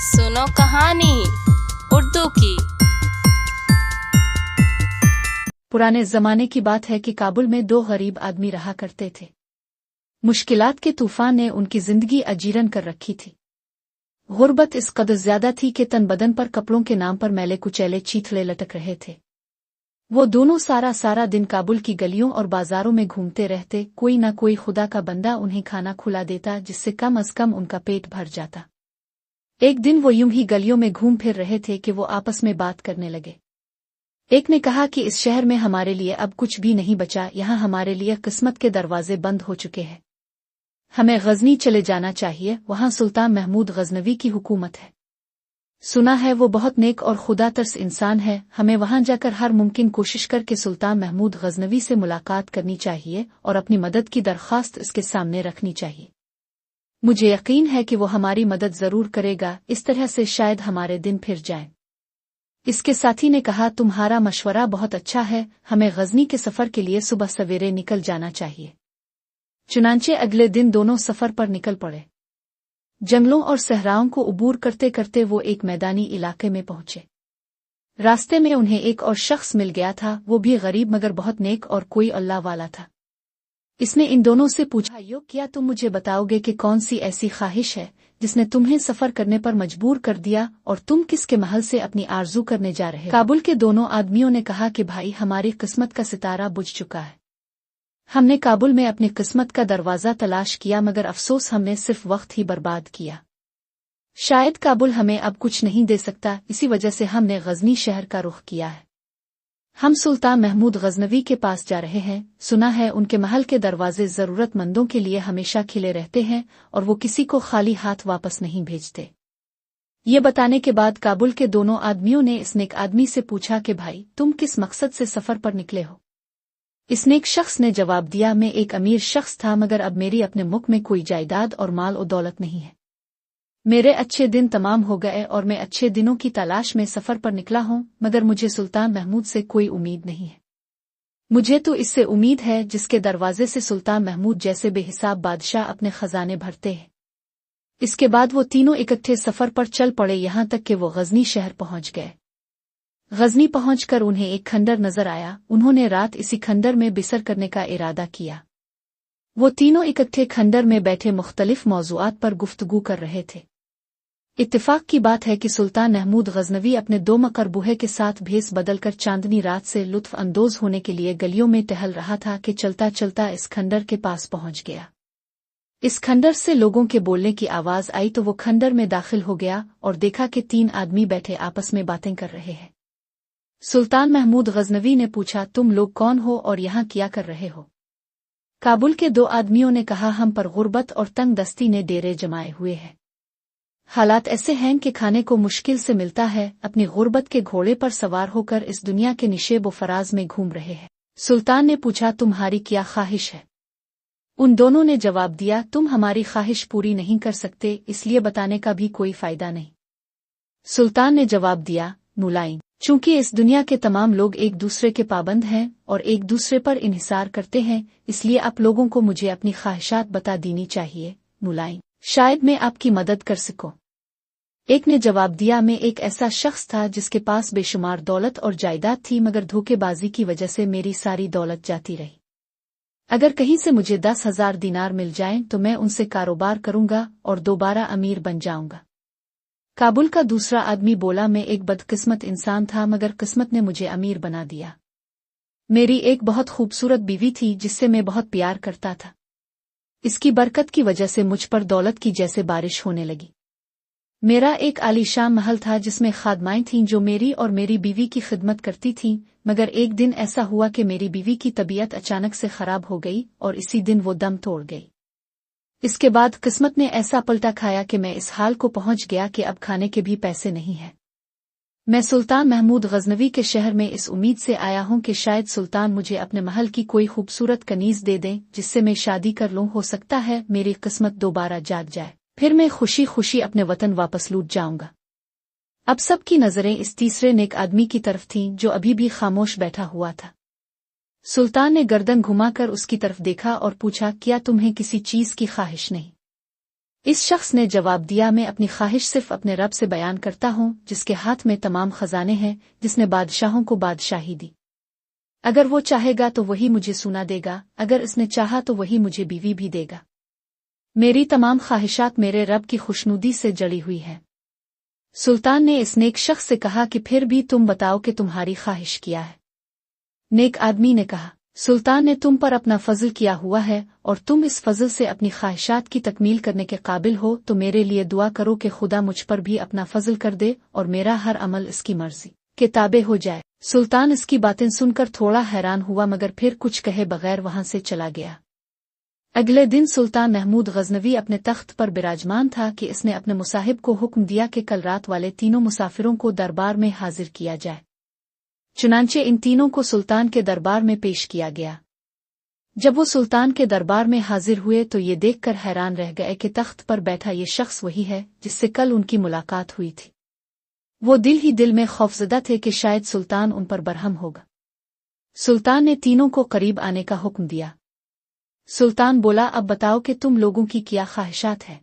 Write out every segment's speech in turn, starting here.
सुनो कहानी उर्दू की। पुराने जमाने की बात है कि काबुल में दो गरीब आदमी रहा करते थे। मुश्किलात के तूफ़ान ने उनकी ज़िंदगी अजीरन कर रखी थी। गुर्बत इस कदर ज़्यादा थी कि तन बदन पर कपड़ों के नाम पर मैले कुचैले चीथड़े लटक रहे थे। वो दोनों सारा सारा दिन काबुल की गलियों और बाजारों में घूमते रहते, कोई न कोई खुदा का बंदा उन्हें खाना खुला देता, जिससे कम अज कम उनका पेट भर जाता। एक दिन वो यूँ ही गलियों में घूम फिर रहे थे कि वो आपस में बात करने लगे। एक ने कहा कि इस शहर में हमारे लिए अब कुछ भी नहीं बचा, यहाँ हमारे लिए किस्मत के दरवाजे बंद हो चुके हैं। हमें गजनी चले जाना चाहिए, वहाँ सुल्तान महमूद गजनवी की हुकूमत है। सुना है वो बहुत नेक और खुदा तरस इंसान है, हमें वहाँ जाकर हर मुमकिन कोशिश करके सुल्तान महमूद गजनवी से मुलाकात करनी चाहिए और अपनी मदद की दरख्वास्त इसके सामने रखनी चाहिए। मुझे यकीन है कि वो हमारी मदद ज़रूर करेगा, इस तरह से शायद हमारे दिन फिर जाए। इसके साथी ने कहा, तुम्हारा मशवरा बहुत अच्छा है, हमें गजनी के सफ़र के लिए सुबह सवेरे निकल जाना चाहिए। चुनाचे अगले दिन दोनों सफ़र पर निकल पड़े। जंगलों और सहराओं को उबूर करते करते वो एक मैदानी इलाके में पहुँचे। रास्ते में उन्हें एक और शख्स मिल गया था, वो भी गरीब मगर बहुत नेक और कोई अल्लाह वाला था। इसने इन दोनों से पूछा यो क्या तुम मुझे बताओगे कि कौन सी ऐसी ख्वाहिश है, जिसने तुम्हें सफ़र करने पर मजबूर कर दिया और तुम किसके महल से अपनी आरज़ू करने जा रहे काबुल के दोनों आदमियों ने कहा कि, भाई, हमारी किस्मत का सितारा बुझ चुका है। हमने काबुल में अपनी किस्मत का दरवाज़ा तलाश किया, मगर अफसोस हमने सिर्फ़ वक्त ही बर्बाद किया। शायद काबुल हमें अब कुछ नहीं दे सकता, इसी वजह से हमने गजनी शहर का रुख किया है। हम सुल्तान महमूद गजनवी के पास जा रहे हैं। सुना है, उनके महल के दरवाजे जरूरतमंदों के लिए हमेशा खिले रहते हैं और वो किसी को खाली हाथ वापस नहीं भेजते। ये बताने के बाद काबुल के दोनों आदमियों ने इस नेक आदमी से पूछा कि, भाई, तुम किस मकसद से सफ़र पर निकले हो? इस नेक शख्स ने जवाब दिया, मैं एक अमीर शख्स था, मगर अब मेरी अपने मुख में कोई जायदाद और माल और दौलत नहीं है। मेरे अच्छे दिन तमाम हो गए और मैं अच्छे दिनों की तलाश में सफ़र पर निकला हूँ, मगर मुझे सुल्तान महमूद से कोई उम्मीद नहीं है। मुझे तो इससे उम्मीद है जिसके दरवाजे से सुल्तान महमूद जैसे बेहिसाब बादशाह अपने खजाने भरते हैं। इसके बाद वो तीनों इकट्ठे सफ़र पर चल पड़े यहाँ तक कि वो गजनी शहर पहुँच गए। गजनी पहुंचकर उन्हें एक खंडर नज़र आया, उन्होंने रात इसी खंडर में बिसर करने का इरादा किया। वो तीनों इकट्ठे खंडर में बैठे मुख्तलिफ़ मौजूआत पर गुफ्तगू कर रहे थे। इत्तेफाक की बात है कि सुल्तान महमूद गजनवी अपने दो मकरबूहे के साथ भेस बदलकर चांदनी रात से लुत्फ अंदोज होने के लिए गलियों में टहल रहा था कि चलता चलता इस खंडर के पास पहुँच गया। इस खंडर से लोगों के बोलने की आवाज़ आई तो वो खंडर में दाखिल हो गया और देखा कि तीन आदमी बैठे आपस में बातें कर रहे हैं। सुल्तान महमूद गजनवी ने पूछा, तुम लोग कौन हो और यहाँ क्या कर रहे हो? काबुल के दो आदमियों ने कहा, हम पर गुर्बत और तंग दस्ती ने डेरे जमाए हुए हैं। हालात ऐसे हैं कि खाने को मुश्किल से मिलता है, अपनी गुर्बत के घोड़े पर सवार होकर इस दुनिया के निशेब व फराज में घूम रहे हैं। सुल्तान ने पूछा, तुम्हारी क्या ख्वाहिश है? उन दोनों ने जवाब दिया, तुम हमारी ख्वाहिश पूरी नहीं कर सकते, इसलिए बताने का भी कोई फ़ायदा नहीं। सुल्तान ने जवाब दिया, मुलायम चूँकि इस दुनिया के तमाम लोग एक दूसरे के पाबंद हैं और एक दूसरे पर इन्हिसार करते हैं, इसलिए आप लोगों को मुझे अपनी ख्वाहिशात बता देनी चाहिए, मुलायम। शायद मैं आपकी मदद कर सकूँ। एक ने जवाब दिया, मैं एक ऐसा शख्स था जिसके पास बेशुमार दौलत और जायदाद थी, मगर धोखेबाजी की वजह से मेरी सारी दौलत जाती रही। अगर कहीं से मुझे दस हज़ार दिनार मिल जाएँ तो मैं उनसे कारोबार करूँगा और दोबारा अमीर बन जाऊँगा। काबुल का दूसरा आदमी बोला, मैं एक बदकिस्मत इंसान था, मगर किस्मत ने मुझे अमीर बना दिया। मेरी एक बहुत खूबसूरत बीवी थी, जिससे मैं बहुत प्यार करता था। इसकी बरकत की वजह से मुझ पर दौलत की जैसे बारिश होने लगी। मेरा एक आलीशान महल था, जिसमें खादमाएँ थीं, जो मेरी और मेरी बीवी की खिदमत करती थीं, मगर एक दिन ऐसा हुआ कि मेरी बीवी की तबीयत अचानक से खराब हो गई, और इसी दिन वो दम तोड़ गई। इसके बाद किस्मत ने ऐसा पलटा खाया कि मैं इस हाल को पहुँच गया कि अब खाने के भी पैसे नहीं हैं। मैं सुल्तान महमूद गजनवी के शहर में इस उम्मीद से आया हूँ कि शायद सुल्तान मुझे अपने महल की कोई खूबसूरत कनीज दे दें, जिससे मैं शादी कर लूँ, हो सकता है मेरी किस्मत दोबारा जाग जाए। फिर मैं खुशी खुशी अपने वतन वापस लूट जाऊँगा। अब सबकी नज़रें इस तीसरे नेक आदमी की तरफ़ थीं, जो अभी भी खामोश बैठा हुआ था। सुल्तान ने गर्दन घुमाकर उसकी तरफ़ देखा और पूछा, क्या तुम्हें किसी चीज़ की ख्वाहिश नहीं? इस शख्स ने जवाब दिया, मैं अपनी ख्वाहिश सिर्फ़ अपने रब से बयान करता हूँ, जिसके हाथ में तमाम खजाने हैं, जिसने बादशाहों को बादशाही दी। अगर वो चाहेगा तो वही मुझे सुना देगा, अगर इसने चाहा तो वही मुझे बीवी भी देगा। मेरी तमाम ख्वाहिशात मेरे रब की खुशनुदी से जड़ी हुई है। सुल्तान ने इस नेक शख्स से कहा कि फिर भी तुम बताओ कि तुम्हारी ख्वाहिश किया है। नेक आदमी ने कहा, सुल्तान ने तुम पर अपना फजल किया हुआ है और तुम इस फजल से अपनी ख्वाहिशात की तकमील करने के काबिल हो तो मेरे लिए दुआ करो कि खुदा मुझ पर भी अपना फजल कर दे और मेरा हर अमल इसकी मर्ज़ी के ताबे हो जाए। सुल्तान इसकी बातें सुनकर थोड़ा हैरान हुआ, मगर फिर कुछ कहे बगैर वहाँ से चला गया। अगले दिन सुल्तान महमूद गजनवी अपने तख्त पर विराजमान था कि इसने अपने मुसाहिब को हुक्म दिया कि कल रात वाले तीनों मुसाफिरों को दरबार में हाजिर किया जाए। चुनांचे इन तीनों को सुल्तान के दरबार में पेश किया गया। जब वो सुल्तान के दरबार में हाजिर हुए तो ये देखकर हैरान रह गए कि तख्त पर बैठा ये शख्स वही है, जिससे कल उनकी मुलाकात हुई थी। वो दिल ही दिल में खौफजदा थे कि शायद सुल्तान उन पर बरहम होगा। सुल्तान ने तीनों को करीब आने का हुक्म दिया। सुल्तान बोला, अब बताओ कि तुम लोगों की क्या ख्वाहिशात है?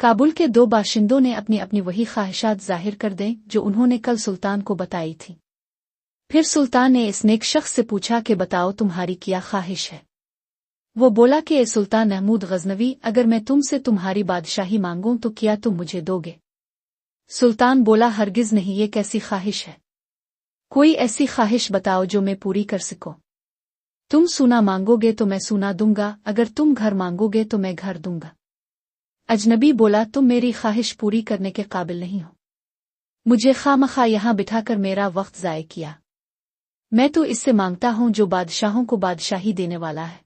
काबुल के दो बाशिंदों ने अपनी अपनी वही ख्वाहिशात ज़ाहिर कर दें, जो उन्होंने कल सुल्तान को बताई थी। फिर सुल्तान ने इस नेक शख्स से पूछा कि बताओ तुम्हारी क्या ख्वाहिश है? वो बोला कि सुल्तान महमूद गजनवी, अगर मैं तुमसे तुम्हारी बादशाही मांगूं तो क्या तुम मुझे दोगे? सुल्तान बोला, हरगिज नहीं, ये कैसी ख्वाहिश है? कोई ऐसी ख्वाहिश बताओ जो मैं पूरी कर सको? तुम सुना मांगोगे तो मैं सुना दूँगा, अगर तुम घर मांगोगे तो मैं घर दूँगा। अजनबी बोला, तुम मेरी ख्वाहिश पूरी करने के काबिल नहीं हो। मुझे खामखा यहाँ बिठाकर मेरा वक्त जाय किया। मैं तो इससे माँगता हूँ जो बादशाहों को बादशाही देने वाला है।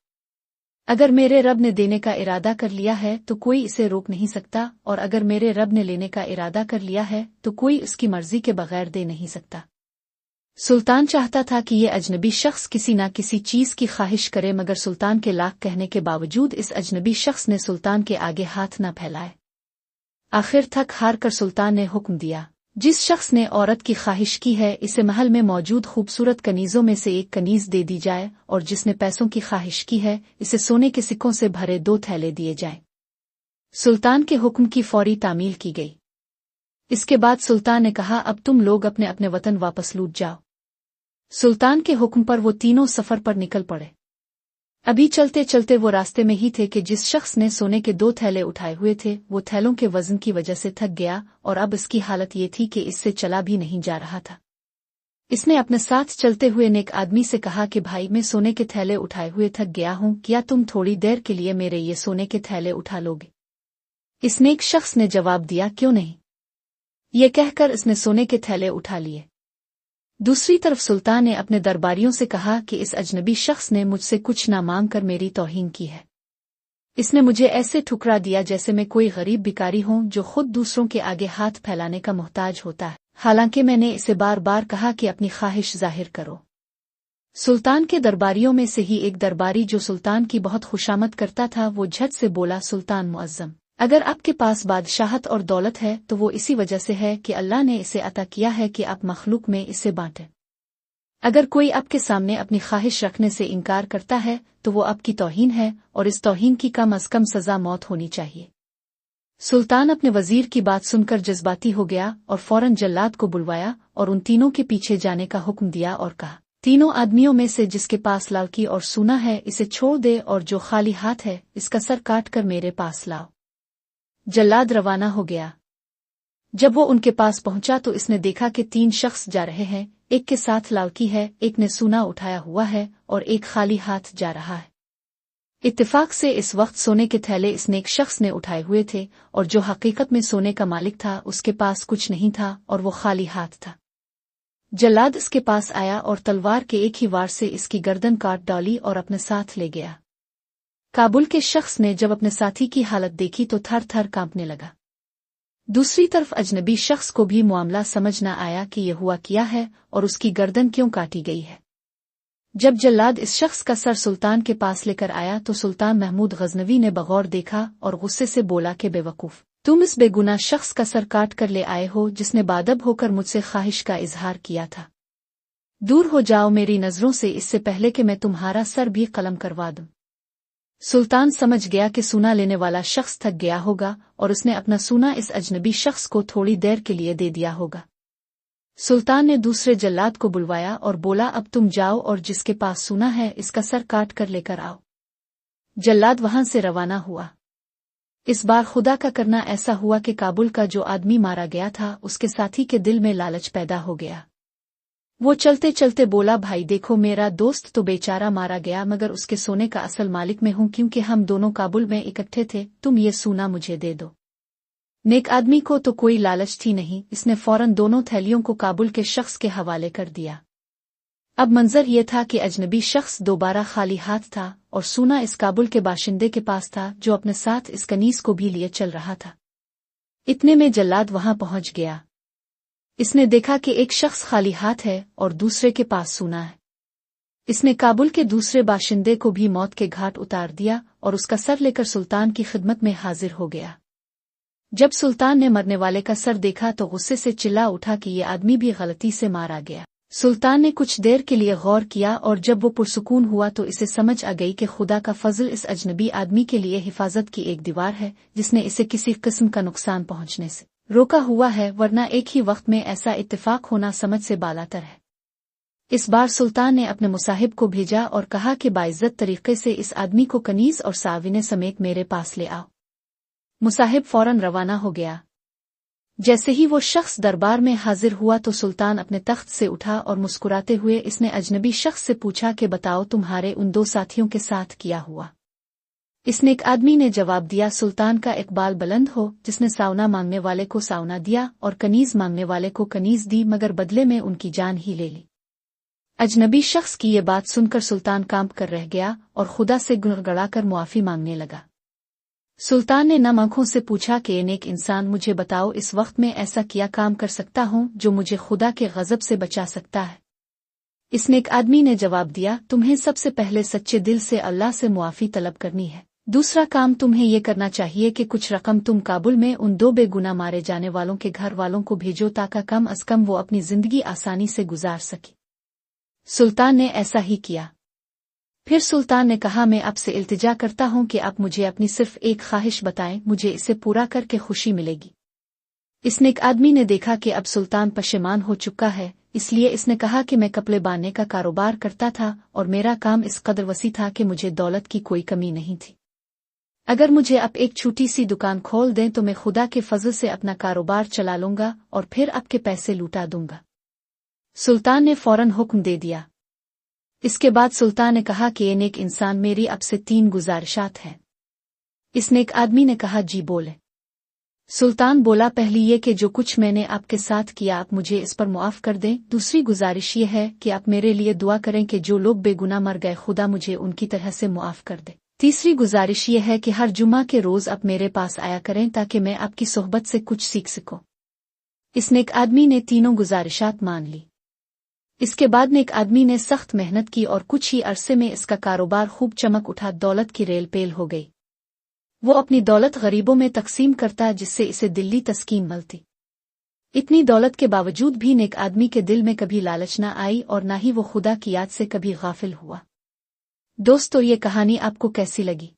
अगर मेरे रब ने देने का इरादा कर लिया है तो कोई इसे रोक नहीं सकता, और अगर मेरे रब ने लेने का इरादा कर लिया है तो कोई उसकी मर्ज़ी के बगैर दे नहीं सकता। सुल्तान चाहता था कि ये अजनबी शख्स किसी न किसी चीज़ की ख्वाहिश करे, मगर सुल्तान के लाख कहने के बावजूद इस अजनबी शख्स ने सुल्तान के आगे हाथ न फैलाए। आखिर थक हार कर सुल्तान ने हुक्म दिया। जिस शख्स ने औरत की ख्वाहिश की है, इसे महल में मौजूद खूबसूरत कनीजों में से एक कनीज दे दी जाए, और जिसने पैसों की ख्वाहिश की है, इसे सोने के सिक्कों से भरे दो थैले दिए जाएँ। सुल्तान के हुक्म की फौरी तामील की गई। इसके बाद सुल्तान ने कहा, अब तुम लोग अपने अपने वतन वापस लूट जाओ। सुल्तान के हुक्म पर वो तीनों सफ़र पर निकल पड़े। अभी चलते चलते वो रास्ते में ही थे कि जिस शख्स ने सोने के दो थैले उठाए हुए थे, वो थैलों के वज़न की वजह से थक गया और अब इसकी हालत ये थी कि इससे चला भी नहीं जा रहा था। इसने अपने साथ चलते हुए नेक आदमी से कहा कि, भाई, मैं सोने के थैले उठाए हुए थक गया हूँ, क्या तुम थोड़ी देर के लिए मेरे ये सोने के थैले उठा लोगे? इस नेक शख्स ने जवाब दिया, क्यों नहीं? ये कहकर इसने सोने के थैले उठा लिए। दूसरी तरफ़ सुल्तान ने अपने दरबारियों से कहा कि इस अजनबी शख्स ने मुझसे कुछ ना मांग कर मेरी तोहीन की है। इसने मुझे ऐसे ठुकरा दिया जैसे मैं कोई गरीब भिकारी हूँ जो खुद दूसरों के आगे हाथ फैलाने का मोहताज होता है। हालाँकि मैंने इसे बार बार कहा कि अपनी ख्वाहिश ज़ाहिर करो। सुल्तान के दरबारियों में से ही एक दरबारी जो सुल्तान की बहुत खुशामद करता था, वो झट से बोला, सुल्तान मुअज्जम अगर आपके पास बादशाहत और दौलत है तो वो इसी वजह से है कि अल्लाह ने इसे अता किया है कि आप मखलूक में इसे बांटें। अगर कोई आपके सामने अपनी ख्वाहिश रखने से इनकार करता है तो वो आपकी तोहीन है, और इस तोहीन की कम अज कम सजा मौत होनी चाहिए। सुल्तान अपने वज़ीर की बात सुनकर जज्बाती हो गया और फ़ौरन जल्लाद को बुलवाया और उन तीनों के पीछे जाने का हुक्म दिया और कहा, तीनों आदमियों में से जिसके पास लालकी और सुना है, इसे छोड़ दे और जो खाली हाथ है, इसका सर काट कर मेरे पास लाओ। जल्लाद रवाना हो गया। जब वो उनके पास पहुँचा तो इसने देखा कि तीन शख्स जा रहे हैं, एक के साथ लालकी है, एक ने सूना उठाया हुआ है और एक खाली हाथ जा रहा है। इत्तेफाक से इस वक्त सोने के थैले इसने एक शख्स ने उठाए हुए थे और जो हकीकत में सोने का मालिक था, उसके पास कुछ नहीं था और वो खाली हाथ था। जल्लाद इसके पास आया और तलवार के एक ही वार से इसकी गर्दन काट डाली और अपने साथ ले गया। काबुल के शख्स ने जब अपने साथी की हालत देखी तो थर थर कांपने लगा। दूसरी तरफ़ अजनबी शख्स को भी मामला समझ न आया कि यह हुआ किया है और उसकी गर्दन क्यों काटी गई है। जब जल्लाद इस शख्स का सर सुल्तान के पास लेकर आया तो सुल्तान महमूद गजनवी ने बगौर देखा और गुस्से से बोला कि बेवकूफ़, तुम इस बेगुना शख्स का सर काट कर ले आए हो जिसने बादब होकर मुझसे ख्वाहिश का इजहार किया था। दूर हो जाओ मेरी नज़रों से, इससे पहले कि मैं तुम्हारा सर भी कलम करवा दूँ। सुल्तान समझ गया कि सूना लेने वाला शख्स थक गया होगा और उसने अपना सूना इस अजनबी शख्स को थोड़ी देर के लिए दे दिया होगा। सुल्तान ने दूसरे जल्लाद को बुलवाया और बोला, अब तुम जाओ और जिसके पास सूना है, इसका सर काट कर लेकर आओ। जल्लाद वहाँ से रवाना हुआ। इस बार खुदा का करना ऐसा हुआ कि काबुल का जो आदमी मारा गया था, उसके साथी के दिल में लालच पैदा हो गया। वो चलते चलते बोला, भाई देखो, मेरा दोस्त तो बेचारा मारा गया, मगर उसके सोने का असल मालिक में हूँ, क्योंकि हम दोनों काबुल में इकट्ठे थे। तुम ये सोना मुझे दे दो। नेक आदमी को तो कोई लालच थी नहीं। इसने फ़ौरन दोनों थैलियों को काबुल के शख्स के हवाले कर दिया। अब मंजर ये था कि अजनबी शख्स दोबारा खाली हाथ था, और सोना इस काबुल के बाशिंदे के पास था, जो अपने साथ इस कनीस को भी लिए चल रहा था। इतने में जल्लाद वहाँ पहुँच गया। इसने देखा कि एक शख्स खाली हाथ है और दूसरे के पास सूना है। इसने काबुल के दूसरे बाशिंदे को भी मौत के घाट उतार दिया और उसका सर लेकर सुल्तान की खिदमत में हाजिर हो गया। जब सुल्तान ने मरने वाले का सर देखा तो गुस्से से चिल्ला उठा कि ये आदमी भी गलती से मारा गया। सुल्तान ने कुछ देर के लिए गौर किया और जब वो पुरसकून हुआ तो इसे समझ आ गई कि खुदा का फजल इस अजनबी आदमी के लिए हिफाजत की एक दीवार है, जिसने इसे किसी किस्म का नुकसान पहुँचने से। रोका हुआ है, वरना एक ही वक्त में ऐसा इत्तेफाक होना समझ से बालातर है। इस बार सुल्तान ने अपने मुसाहिब को भेजा और कहा कि बाइज्जत तरीके से इस आदमी को कनीज और साविने समेत मेरे पास ले आओ। मुसाहिब फ़ौरन रवाना हो गया। जैसे ही वो शख्स दरबार में हाजिर हुआ तो सुल्तान अपने तख्त से उठा और मुस्कुराते हुए इसने अजनबी शख्स से पूछा कि बताओ तुम्हारे उन दो साथियों के साथ किया हुआ? इसने एक आदमी ने जवाब दिया, सुल्तान का इकबाल बुलंद हो, जिसने सावना मांगने वाले को सावना दिया और कनीज मांगने वाले को कनीज दी, मगर बदले में उनकी जान ही ले ली। अजनबी शख्स की ये बात सुनकर सुल्तान काँप कर रह गया और खुदा से गुड़गड़ाकर मुआफी मांगने लगा। सुल्तान ने नम आँखों से पूछा कि एक इंसान, मुझे बताओ, इस वक्त में ऐसा किया काम कर सकता हूँ, जो मुझे खुदा के गजब से बचा सकता है? इसने एक आदमी ने जवाब दिया, तुम्हें सबसे पहले सच्चे दिल से अल्लाह से मुआफ़ी तलब करनी है। दूसरा काम तुम्हें ये करना चाहिए कि कुछ रकम तुम काबुल में उन दो बेगुना मारे जाने वालों के घर वालों को भेजो ताकि कम अज कम वो अपनी ज़िंदगी आसानी से गुजार सके। सुल्तान ने ऐसा ही किया। फिर सुल्तान ने कहा, मैं आपसे इल्तिजा करता हूँ कि आप मुझे अपनी सिर्फ़ एक ख्वाहिश बताएँ, मुझे इसे पूरा करके खुशी मिलेगी। इसने एक आदमी ने देखा कि अब सुल्तान पशेमान हो चुका है, इसलिए इसने कहा कि मैं कपड़े बांधने का कारोबार करता था और मेरा काम इस कदर वसी था कि मुझे दौलत की कोई कमी नहीं थी। अगर मुझे अब एक छोटी सी दुकान खोल दें तो मैं खुदा के फजल से अपना कारोबार चला लूँगा और फिर आपके पैसे लूटा दूँगा। सुल्तान ने फ़ौरन हुक्म दे दिया। इसके बाद सुल्तान ने कहा कि एक इंसान मेरी अब से तीन गुजारिशात हैं। इसने एक आदमी ने कहा, जी बोले। सुल्तान बोला, पहली ये कि जो कुछ मैंने आपके साथ किया, आप मुझे इस पर मुआफ कर दें। दूसरी गुजारिश ये है कि आप मेरे लिए दुआ करें कि जो लोग बेगुना मर गए, खुदा मुझे उनकी तरह से मुआफ कर दे। तीसरी गुजारिश ये है कि हर जुमा के रोज आप मेरे पास आया करें ताकि मैं आपकी सोहबत से कुछ सीख सकूँ। इसने एक आदमी ने तीनों गुजारिशात मान ली। इसके बाद एक आदमी ने सख्त मेहनत की और कुछ ही अरसे में इसका कारोबार खूब चमक उठा दौलत की रेल पेल हो गई। वो अपनी दौलत गरीबों में तकसीम करता जिससे इसे दिल्ली तस्कीन मिलती। इतनी दौलत के बावजूद भी नेक आदमी के दिल में कभी लालच न आई और न ही वो खुदा की याद से कभी गाफिल हुआ। दोस्तों ये कहानी आपको कैसी लगी?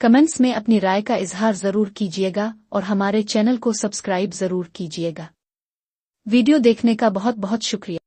कमेंट्स में अपनी राय का इजहार ज़रूर कीजिएगा, और हमारे चैनल को सब्सक्राइब ज़रूर कीजिएगा। वीडियो देखने का बहुत बहुत शुक्रिया।